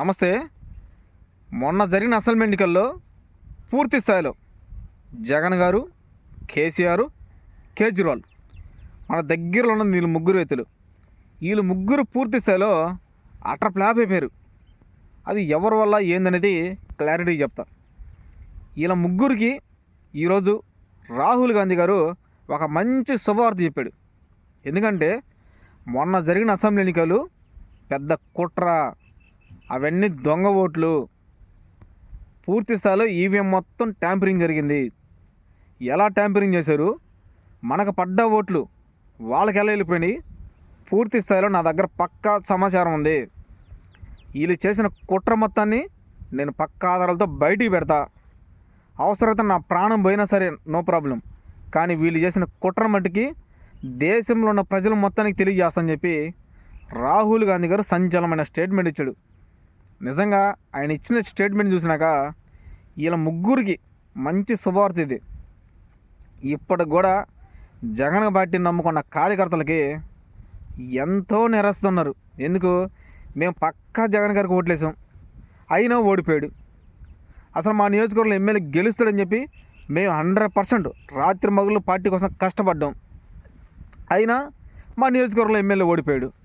నమస్తే. మొన్న జరిగిన అసెంబ్లీ ఎన్నికల్లో పూర్తి స్థాయిలో జగన్ గారు కేసీఆర్ కేజ్రీవాల్ మన దగ్గరలో ఉన్న వీళ్ళు ముగ్గురు వ్యక్తులు. వీళ్ళు ముగ్గురు పూర్తి స్థాయిలో అటర్ ఫ్లాప్ అయిపోయారు. అది ఎవరి వల్ల ఏందనేది క్లారిటీ చెప్తా. వీళ్ళ ముగ్గురికి ఈరోజు రాహుల్ గాంధీ గారు ఒక మంచి శుభవార్త చెప్పాడు. ఎందుకంటే మొన్న జరిగిన అసెంబ్లీ ఎన్నికలు పెద్ద కుట్ర అవన్నీ దొంగ ఓట్లు. పూర్తి స్థాయిలో ఈవీఎం మొత్తం ట్యాంపరింగ్ జరిగింది. ఎలా ట్యాంపరింగ్ చేశారు? మనకు పడ్డ ఓట్లు వాళ్ళకి ఎలా వెళ్ళిపోయినాయి? పూర్తి స్థాయిలో నా దగ్గర పక్కా సమాచారం ఉంది. వీళ్ళు చేసిన కుట్ర మొత్తాన్ని నేను పక్కా ఆధారాలతో బయటికి పెడతా. అవసరమైతే నా ప్రాణం పోయినా సరే నో ప్రాబ్లం. కానీ వీళ్ళు చేసిన కుట్ర మట్టుకి దేశంలో ఉన్న ప్రజలు మొత్తానికి తెలియజేస్తానని చెప్పి రాహుల్ గాంధీ గారు సంచలనమైన స్టేట్మెంట్ ఇచ్చాడు. నిజంగా ఆయన ఇచ్చిన స్టేట్మెంట్ చూసినాక వీళ్ళ ముగ్గురికి మంచి శుభవార్త ఇది. ఇప్పటికి కూడా జగన్ పార్టీని నమ్ముకున్న కార్యకర్తలకి ఎంతో నిరస్తున్నారు. ఎందుకు? మేము పక్కా జగన్ గారికి ఓట్లేసాం. అయినా ఓడిపోయాడు. అసలు మా నియోజకవర్గంలో ఎమ్మెల్యే గెలుస్తాడని చెప్పి మేము హండ్రెడ్ పర్సెంట్ రాత్రి మగులు పార్టీ కోసం కష్టపడ్డాం. అయినా మా నియోజకవర్గంలో ఎమ్మెల్యే ఓడిపోయాడు.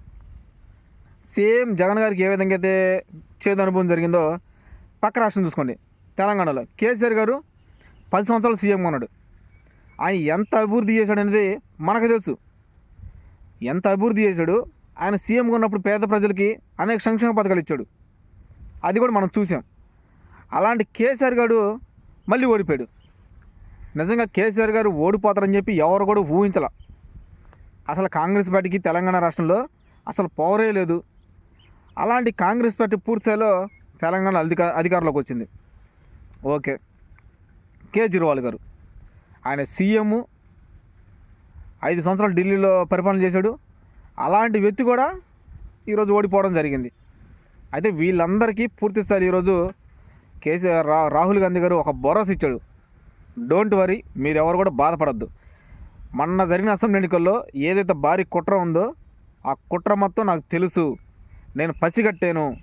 సేమ్ జగన్ గారికి ఏ విధంగా అయితే చేదు అనుభవం జరిగిందో పక్క రాష్ట్రం చూసుకోండి. తెలంగాణలో కేసీఆర్ గారు పది సంవత్సరాలు సీఎంగా ఉన్నాడు. ఆయన ఎంత అభివృద్ధి చేశాడు అనేది మనకు తెలుసు. ఎంత అభివృద్ధి చేశాడు ఆయన సీఎంగా ఉన్నప్పుడు పేద ప్రజలకి అనేక సంక్షేమ పథకాలు ఇచ్చాడు. అది కూడా మనం చూసాం. అలాంటి కేసీఆర్ గారు మళ్ళీ ఓడిపోయాడు. నిజంగా కేసీఆర్ గారు ఓడిపోతారని చెప్పి ఎవరు కూడా ఊహించాల. అసలు కాంగ్రెస్ పార్టీకి తెలంగాణ రాష్ట్రంలో అసలు పవరే లేదు. అలాంటి కాంగ్రెస్ పార్టీ పూర్తిలో తెలంగాణ అధికార అధికారంలోకి వచ్చింది. ఓకే. కేజ్రీవాల్ గారు ఆయన సీఎం ఐదు సంవత్సరాలు ఢిల్లీలో పరిపాలన చేశాడు. అలాంటి వ్యక్తి కూడా ఈరోజు ఓడిపోవడం జరిగింది. అయితే వీళ్ళందరికీ పూర్తి స్థాయి ఈరోజు కేసీఆర్ రా రాహుల్ గాంధీ గారు ఒక భరోసా ఇచ్చాడు. డోంట్ వరీ మీరు ఎవరు కూడా బాధపడద్దు. మొన్న జరిగిన అసెంబ్లీ ఎన్నికల్లో ఏదైతే భారీ కుట్ర ఉందో ఆ కుట్ర మొత్తం నాకు తెలుసు. నేను పసిగట్టాను.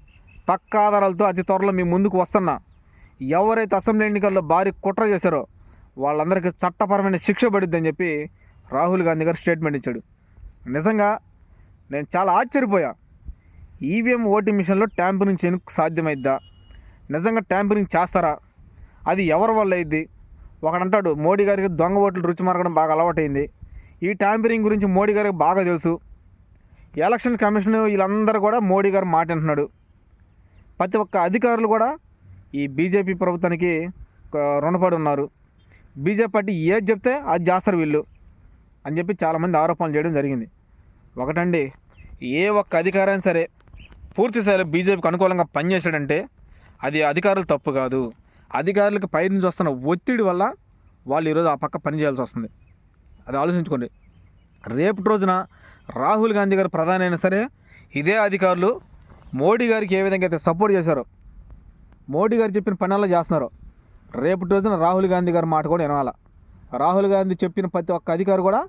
పక్క ఆధారాలతో అతి త్వరలో మీ ముందుకు వస్తున్నా. ఎవరైతే అసెంబ్లీ ఎన్నికల్లో భారీ కుట్ర చేశారో వాళ్ళందరికీ చట్టపరమైన శిక్ష పడిద్దని చెప్పి రాహుల్ గాంధీ గారు స్టేట్మెంట్ ఇచ్చాడు. నిజంగా నేను చాలా ఆశ్చర్యపోయా. ఈవీఎం ఓటింగ్ మిషన్లో ట్యాంపరింగ్ చేయడానికి సాధ్యమైద్దా? నిజంగా ట్యాంపరింగ్ చేస్తారా? అది ఎవరి వల్ల అయింది ఒకడంటాడు మోడీ గారికి దొంగ ఓట్లు రుచి మరగడం బాగా అలవాటైంది. ఈ ట్యాంపరింగ్ గురించి మోడీ గారికి బాగా తెలుసు. ఎలక్షన్ కమిషన్ వీళ్ళందరూ కూడా మోడీ గారు మాట అంటున్నాడు ప్రతి ఒక్క అధికారులు కూడా ఈ బీజేపీ ప్రభుత్వానికి రుణపడి ఉన్నారు. బీజేపీ పార్టీ ఏది చెప్తే అది చేస్తారు వీళ్ళు అని చెప్పి చాలామంది ఆరోపణలు చేయడం జరిగింది. ఒకటండి ఏ ఒక్క అధికారైనా సరే పూర్తి స్థాయిలో బీజేపీకి అనుకూలంగా పనిచేశాడంటే అది అధికారులు తప్పు కాదు. అధికారులకు పై నుంచి వస్తున్న ఒత్తిడి వల్ల వాళ్ళు ఈరోజు ఆ పక్క పని చేయాల్సి వస్తుంది. అది ఆలోచించుకోండి. రేపటి రోజున రాహుల్ గాంధీ గారు ప్రధాని అయినా సరే ఇదే అధికారులు మోడీ గారికి ఏ విధంగా అయితే సపోర్ట్ చేశారో మోడీ గారు చెప్పిన పనుల్లో చేస్తున్నారో. రేపటి రోజున రాహుల్ గాంధీ గారి మాట కూడా వినాల? రాహుల్ గాంధీ చెప్పిన ప్రతి ఒక్క అధికారి కూడా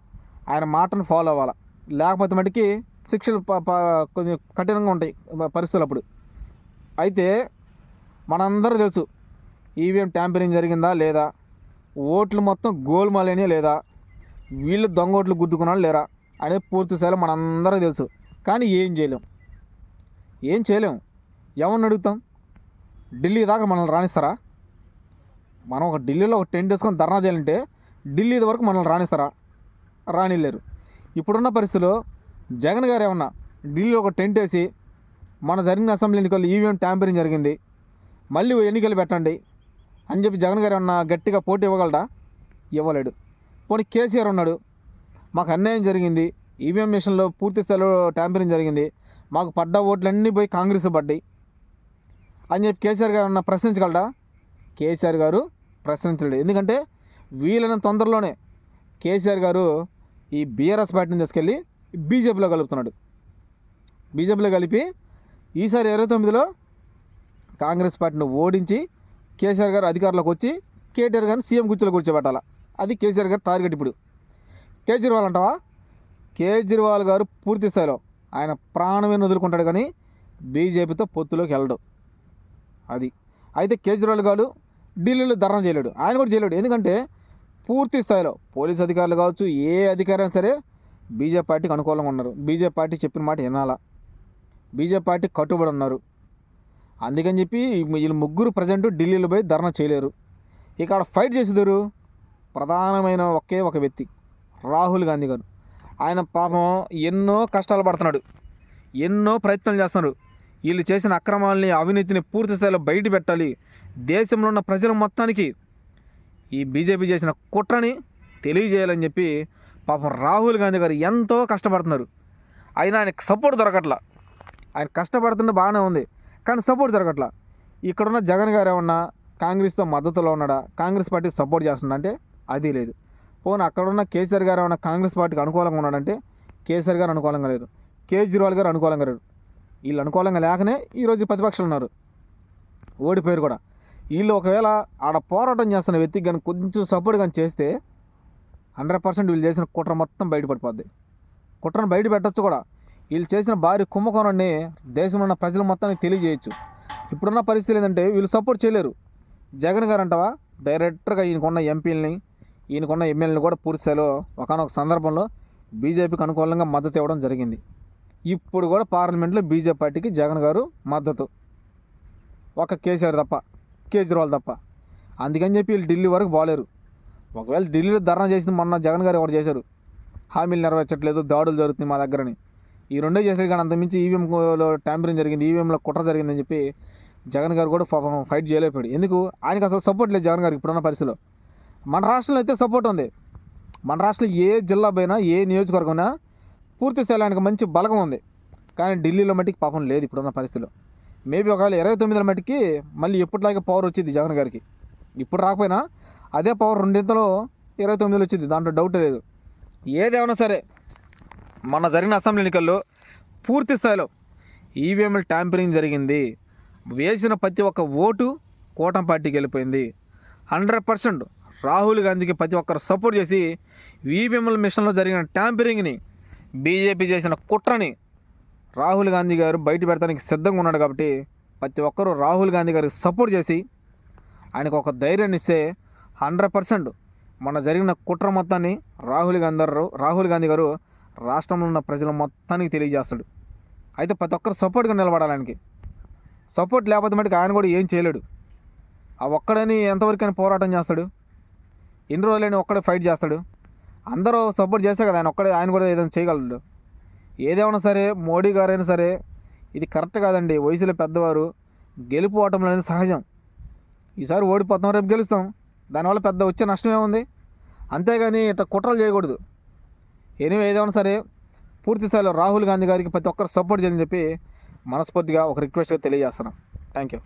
ఆయన మాటను ఫాలో అవ్వాలి? లేకపోతే మటుకి శిక్షలు ప- ప- కొంచెం కఠినంగా ఉంటాయి పరిస్థితులు అప్పుడు. అయితే మనందరూ తెలుసు ఈవీఎం ట్యాంపరింగ్ జరిగిందా లేదా? ఓట్లు మొత్తం గోల్మాలేనే లేదా? వీళ్ళు దొంగ ఓట్లు లేరా అనేది పూర్తి స్థాయిలో మనందరూ తెలుసు. కానీ ఏం చేయలేం. ఏం చేయలేం. ఎవరిని అడుగుతాం? ఢిల్లీ దాకా మనల్ని రాణిస్తారా మనం ఒక ఢిల్లీలో ఒక టెంట్ వేసుకొని ధర్నా చేయాలంటే ఢిల్లీ వరకు మనల్ని రాణిస్తారా రానిలేరు. ఇప్పుడున్న పరిస్థితిలో జగన్ గారు ఏమన్నా ఢిల్లీలో ఒక టెంట్ వేసి మన జరిగిన అసెంబ్లీ ఎన్నికల్లో ఈవీఎం ట్యాంపరింగ్ జరిగింది. మళ్ళీ ఎన్నికలు పెట్టండి అని చెప్పి జగన్ గారు ఏమన్నా గట్టిగా పోటీ ఇవ్వగలడా? ఇవ్వలేడు. పోనీ కేసీఆర్ ఉన్నాడు. మాకు అన్యాయం జరిగింది. ఈవీఎం మిషన్లో పూర్తి స్థాయిలో ట్యాంపరింగ్ జరిగింది. మాకు పడ్డ ఓట్లన్నీ పోయి కాంగ్రెస్ పడ్డాయి. అని చెప్పి కేసీఆర్ గారు ఏమన్నా ప్రశ్నించగలరా కేసీఆర్ గారు ప్రశ్నించలేడు. ఎందుకంటే వీలైన తొందరలోనే కేసీఆర్ గారు ఈ బీఆర్ఎస్ పార్టీని తీసుకెళ్ళి బీజేపీలో కలుపుతున్నాడు. బీజేపీలో కలిపి ఈసారి ఇరవై తొమ్మిదిలో కాంగ్రెస్ పార్టీని ఓడించి కేసీఆర్ గారు అధికారంలోకి వచ్చి కేటీఆర్ గారిని సీఎం కుర్చీలో కూర్చోబెట్టాల? అది కేసీఆర్ గారు టార్గెట్ ఇప్పుడు. కేజ్రీవాల్ అంటావా? కేజ్రీవాల్ గారు పూర్తి స్థాయిలో ఆయన ప్రాణమే వదులుకుంటాడు కానీ బీజేపీతో పొత్తులోకి వెళ్ళడు. అది. అయితే కేజ్రీవాల్ గారు ఢిల్లీలో ధర్నా చేయలేడు. ఆయన కూడా చేయలేడు. ఎందుకంటే పూర్తి స్థాయిలో పోలీస్ అధికారులు కావచ్చు ఏ అధికారైనా సరే బీజేపీ పార్టీకి అనుకూలంగా ఉన్నారు. బీజేపీ పార్టీ చెప్పిన మాట వినాలా. బీజేపీ పార్టీ కట్టుబడి ఉన్నారు. అందుకని చెప్పి వీళ్ళు ముగ్గురు ప్రజెంట్ ఢిల్లీలో పోయి ధర్నా చేయలేరు. ఇక్కడ ఫైట్ చేసేదారు ప్రధానమైన ఒకే ఒక వ్యక్తి రాహుల్ గాంధీ గారు. ఆయన పాపం ఎన్నో కష్టాలు పడుతున్నాడు ఎన్నో ప్రయత్నాలు చేస్తున్నారు వీళ్ళు చేసిన అక్రమాలని అవినీతిని పూర్తి స్థాయిలో బయట పెట్టాలి. దేశంలో ఉన్న ప్రజల మొత్తానికి ఈ బీజేపీ చేసిన కుట్రని తెలియజేయాలని చెప్పి పాపం రాహుల్ గాంధీ గారు ఎంతో కష్టపడుతున్నారు. అయినా ఆయనకు సపోర్ట్ దొరకట్లా. ఆయన కష్టపడుతుంటే బాగానే ఉంది కానీ సపోర్ట్ దొరకట్లా. ఇక్కడున్న జగన్ గారు ఏమన్నా కాంగ్రెస్తో మద్దతులో ఉన్నాడా? కాంగ్రెస్ పార్టీ సపోర్ట్ చేస్తున్నా అంటే అది లేదు. పోనీ అక్కడున్న కేసీఆర్ గారు ఏమైనా కాంగ్రెస్ పార్టీకి అనుకూలంగా ఉన్నాడంటే కేసీఆర్ గారు అనుకూలంగా లేరు కేజ్రీవాల్ గారు అనుకూలంగా లేరు వీళ్ళు అనుకూలంగా లేకనే ఈరోజు ప్రతిపక్షాలు ఉన్నారు. ఓడిపోయారు కూడా. వీళ్ళు ఒకవేళ ఆడ పోరాటం చేస్తున్న వ్యక్తికి కానీ కొంచెం సపోర్ట్ కానీ చేస్తే హండ్రెడ్ పర్సెంట్ వీళ్ళు చేసిన కుట్ర మొత్తం బయటపడిపోద్ది. కుట్రను బయట పెట్టచ్చు కూడా. వీళ్ళు చేసిన భారీ కుంభకోణాన్ని దేశంలో ఉన్న ప్రజల మొత్తానికి తెలియజేయచ్చు. ఇప్పుడున్న పరిస్థితి ఏంటంటే వీళ్ళు సపోర్ట్ చేయలేరు. జగన్ గారు అంటవా? డైరెక్టర్గా ఈయనకున్న ఎంపీలని ఈయనకున్న ఎమ్మెల్యేలు కూడా పూర్తి స్థాయిలో ఒకనొక సందర్భంలో బీజేపీకి అనుకూలంగా మద్దతు ఇవ్వడం జరిగింది. ఇప్పుడు కూడా పార్లమెంట్లో బీజేపీ పార్టీకి జగన్ గారు మద్దతు. ఒక కేసీఆర్ తప్ప కేజ్రీవాల్ తప్ప. అందుకని చెప్పి వీళ్ళు ఢిల్లీ వరకు పోలేరు. ఒకవేళ ఢిల్లీలో ధర్నా చేసింది మొన్న జగన్ గారు ఎవరు చేశారు? హామీలు నెరవేర్చట్లేదు దాడులు జరుగుతుంది మా దగ్గరని. ఈ రెండే చేశారు కానీ అంతమించి ఈవీఎంలో ట్యాంపరింగ్ జరిగింది ఈవీఎంలో కుట్ర జరిగిందని చెప్పి జగన్ గారు కూడా ఫైట్ చేయలేకపోయాడు. ఎందుకు? ఆయనకు అసలు సపోర్ట్ లేదు జగన్ గారికి ఇప్పుడున్న పరిస్థితిలో. మన రాష్ట్రంలో అయితే సపోర్ట్ ఉంది. మన రాష్ట్రంలో ఏ జిల్లా పోయినా ఏ నియోజకవర్గమైనా పూర్తి స్థాయిలో ఆయనకు మంచి బలగం ఉంది. కానీ ఢిల్లీలో మట్టికి పాపం లేదు ఇప్పుడున్న పరిస్థితిలో. మేబీ ఒకవేళ ఇరవై తొమ్మిదిలో మట్టికి మళ్ళీ ఎప్పటిలాగే పవర్ వచ్చింది జగన్ గారికి. ఇప్పుడు రాకపోయినా అదే పవర్ రెండింతలో ఇరవై తొమ్మిదిలో వచ్చింది. దాంట్లో డౌట్ లేదు. ఏదేమైనా సరే మన జరిగిన అసెంబ్లీ ఎన్నికల్లో పూర్తి స్థాయిలో ఈవీఎంల ట్యాంపరింగ్ జరిగింది. వేసిన ప్రతి ఒక్క ఓటు కూటమి పార్టీకి వెళ్ళిపోయింది. హండ్రెడ్ పర్సెంట్ రాహుల్ గాంధీకి ప్రతి ఒక్కరు సపోర్ట్ చేసి ఈవీఎంల మిషన్లో జరిగిన ట్యాంపరింగ్ని బీజేపీ చేసిన కుట్రని రాహుల్ గాంధీ గారు బయట పెడతానికి సిద్ధంగా ఉన్నాడు కాబట్టి ప్రతి ఒక్కరూ రాహుల్ గాంధీ గారికి సపోర్ట్ చేసి ఆయనకు ఒక ధైర్యాన్ని ఇస్తే హండ్రెడ్ పర్సెంట్ మన జరిగిన కుట్ర మొత్తాన్ని రాహుల్ గాంధీ గారు రాహుల్ గాంధీ గారు రాష్ట్రంలో ఉన్న ప్రజల మొత్తానికి తెలియజేస్తాడు. అయితే ప్రతి ఒక్కరు సపోర్ట్గా నిలబడాలి ఆయనకి. సపోర్ట్ లేకపోతే మటుకు ఆయన కూడా ఏం చేయలేడు. ఆ ఒక్కడని ఎంతవరకైనా పోరాటం చేస్తాడు. ఎన్ని రోజులైనా ఒక్కడే ఫైట్ చేస్తాడు. అందరూ సపోర్ట్ చేస్తే కదా ఆయన ఒక్కడే ఆయన కూడా ఏదైనా చేయగలడు. ఏదేమైనా సరే మోడీ గారైనా సరే ఇది కరెక్ట్ కాదండి. వయసులో పెద్దవారు గెలుపు ఓటములు అనేది సహజం. ఈసారి ఓడిపోతాం రేపు గెలుస్తాం. దానివల్ల పెద్ద వచ్చే నష్టం ఏముంది? అంతేగాని ఇట్లా కుట్రలు చేయకూడదు. ఎనివే ఏదైనా సరే పూర్తి స్థాయిలో రాహుల్ గాంధీ గారికి ప్రతి ఒక్కరు సపోర్ట్ చేయాలని చెప్పి మనస్ఫూర్తిగా ఒక రిక్వెస్ట్గా తెలియజేస్తున్నాం. Thank you